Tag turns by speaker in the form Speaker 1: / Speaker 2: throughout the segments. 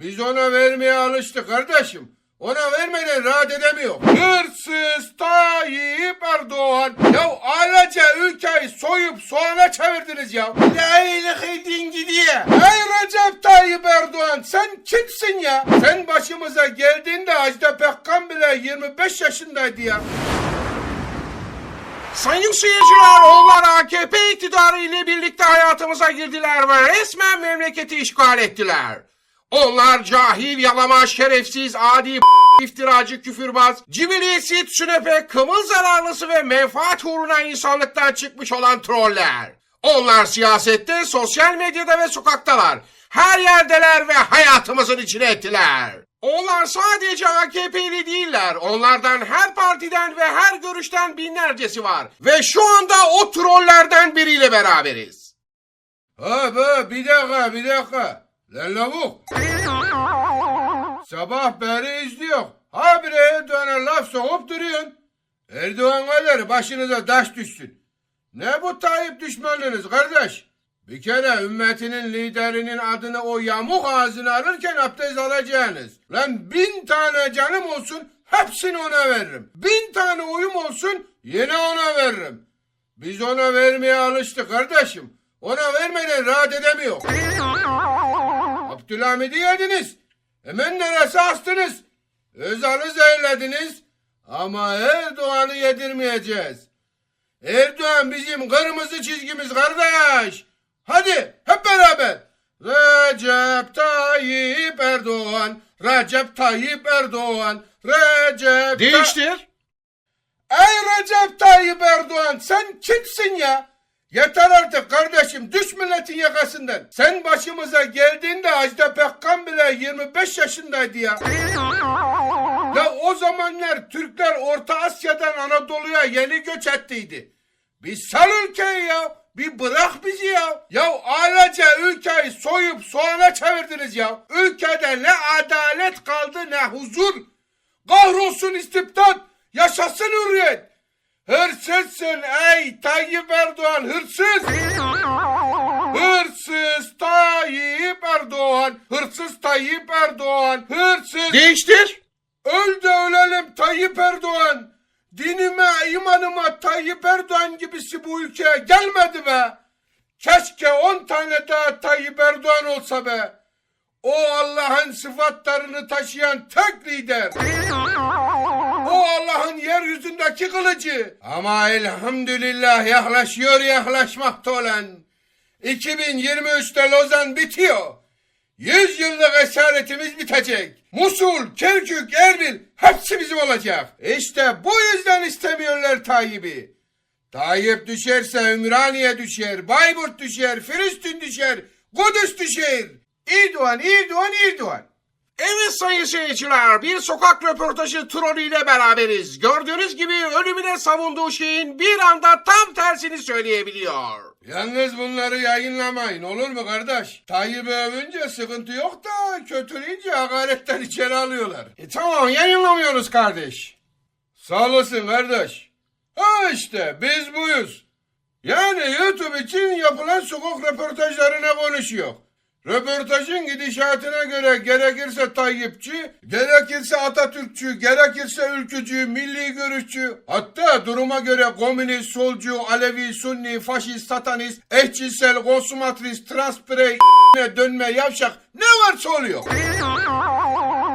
Speaker 1: Biz ona vermeye alıştık kardeşim. Ona vermeden rahat edemiyor. Hırsız Tayyip Erdoğan. Ya ailece ülkeyi soyup soğana çevirdiniz ya. La ilahe edin gidiyor. Ey Recep Tayyip Erdoğan sen kimsin ya? Sen başımıza geldiğinde Ajda Pekkan bile 25 yaşındaydı ya.
Speaker 2: Sayın seyirciler, onlar AKP iktidarı ile birlikte hayatımıza girdiler ve resmen memleketi işgal ettiler. Onlar cahil, yalama, şerefsiz, adi, iftiracı, küfürbaz, cimriyetsiz, sünepe, kımıl zararlısı ve menfaat uğruna insanlıktan çıkmış olan troller. Onlar siyasette, sosyal medyada ve sokaktalar. Her yerdeler ve hayatımızın içine ettiler. Onlar sadece AKP'li değiller. Onlardan her partiden ve her görüşten binlercesi var. Ve şu anda o trollerden biriyle beraberiz.
Speaker 1: Ha be bir dakika bir dakika. Lan lavuk. Sabah beri izliyor. Habire Erdoğan'a laf sokup duruyorsun. Erdoğan kadar başınıza taş düşsün. Ne bu Tayyip düşmanlığınız kardeş? Bir kere ümmetinin liderinin adını o yamuk ağzına alırken abdest alacağınız. Lan bin tane canım olsun hepsini ona veririm. Bin tane oyum olsun yine ona veririm. Biz ona vermeye alıştık kardeşim. Ona vermeden rahat edemiyor. Abdülhamid'i yediniz. Hemen neresi astınız? Özal'ı zehirlediniz. Ama Erdoğan'ı yedirmeyeceğiz. Erdoğan bizim kırmızı çizgimiz kardeş. Hadi hep beraber. Recep Tayyip Erdoğan. Recep Tayyip Erdoğan. Recep Ta-
Speaker 2: Değiştir.
Speaker 1: Ey Recep Tayyip Erdoğan sen kimsin ya? Yeter artık kardeşim düş milletin yakasından. Sen başımıza geldiğinde Ajda Pekkan bile 25 yaşındaydı ya. Ya o zamanlar Türkler Orta Asya'dan Anadolu'ya yeni göç ettiydi. Bir sal ülkeyi ya. Bir bırak bizi ya. Ya ailece ülkeyi soyup soğana çevirdiniz ya. Ülkede ne adalet kaldı ne huzur. Kahrolsun istibdat. Hırsızsın ey Tayyip Erdoğan hırsız. Hırsız Tayyip Erdoğan. Hırsız Tayyip Erdoğan. Hırsız.
Speaker 2: Değiştir.
Speaker 1: Öl de ölelim Tayyip Erdoğan. Dinime, imanıma Tayyip Erdoğan gibisi bu ülkeye gelmedi be. Keşke on tane daha Tayyip Erdoğan olsa be. O Allah'ın sıfatlarını taşıyan tek lider. O Allah'ın yeryüzündeki kılıcı. Ama elhamdülillah yaklaşıyor yaklaşmakta olan. 2023'te Lozan bitiyor. Yüz yıllık esaretimiz bitecek. Musul, Kerkük, Erbil hepsi bizim olacak. İşte bu yüzden istemiyorlar Tayyip'i. Tayyip düşerse Ümraniye düşer, Bayburt düşer, Filistin düşer, Kudüs düşer. İrdoğan, İrdoğan, İrdoğan.
Speaker 2: Evet sayın seyirciler, bir sokak röportajı trolüyle beraberiz. Gördüğünüz gibi ölümüne savunduğu şeyin bir anda tam tersini söyleyebiliyor.
Speaker 1: Yalnız bunları yayınlamayın olur mu kardeş? Tayyip'i övünce sıkıntı yok da kötüleyince hakaretten içeri alıyorlar.
Speaker 2: E tamam yayınlamıyoruz kardeş.
Speaker 1: Sağ olasın kardeş. Ha işte biz buyuz. Yani YouTube için yapılan sokak röportajlarına konuşuyor. Röportajın gidişatına göre gerekirse Tayyipçi, gerekirse Atatürkçü, gerekirse ülkücü, milli görüşçü, hatta duruma göre komünist, solcu, Alevi, Sunni, faşist, satanist, eşcinsel, konsumatrist, transbirey, dönme, yavşak ne varsa oluyor.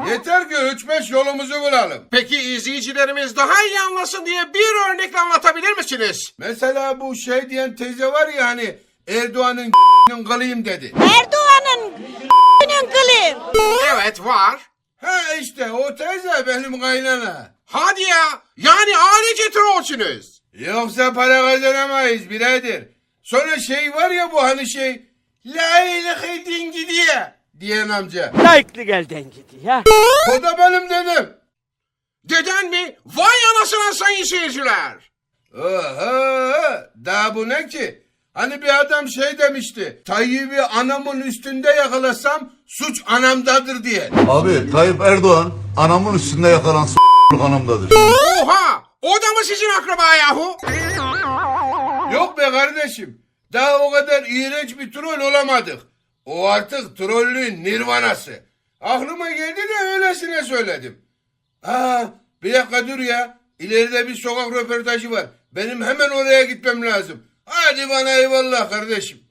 Speaker 1: Yeter ki 3-5 yolumuzu bulalım.
Speaker 2: Peki izleyicilerimiz daha iyi anlasın diye bir örnekle anlatabilir misiniz?
Speaker 1: Mesela bu şey diyen teyze var ya hani Erdoğan'ın kılıyım dedi.
Speaker 3: Erdoğan'ın günün kılı.
Speaker 2: Evet var.
Speaker 1: Ha işte o teyze benim kaynana.
Speaker 2: Hadi ya yani ailece trollsünüz.
Speaker 1: Yoksa para kazanamayız birader. Sonra şey var ya bu hani şey La ilahe edin gidiyor diyen amca.
Speaker 4: Layıklı elden gidiyor.
Speaker 1: O da benim dedim.
Speaker 2: Deden mi? Vay anasına sayın seyirciler.
Speaker 1: Oha daha bu ne ki? Hani bir adam şey demişti. Tayyip'i anamın üstünde yakalasam suç anamdadır diye.
Speaker 5: Abi Tayyip Erdoğan anamın üstünde yakalan s*** anamdadır.
Speaker 2: Oha! O da mı sizin akraba yahu?
Speaker 1: Yok be kardeşim. Daha o kadar iğrenç bir troll olamadık. O artık trollün nirvanası. Aklıma geldi de öylesine söyledim. Aa, bir dakika dur ya. İleride bir sokak röportajı var. Benim hemen oraya gitmem lazım. Hadi bana eyvallah kardeşim.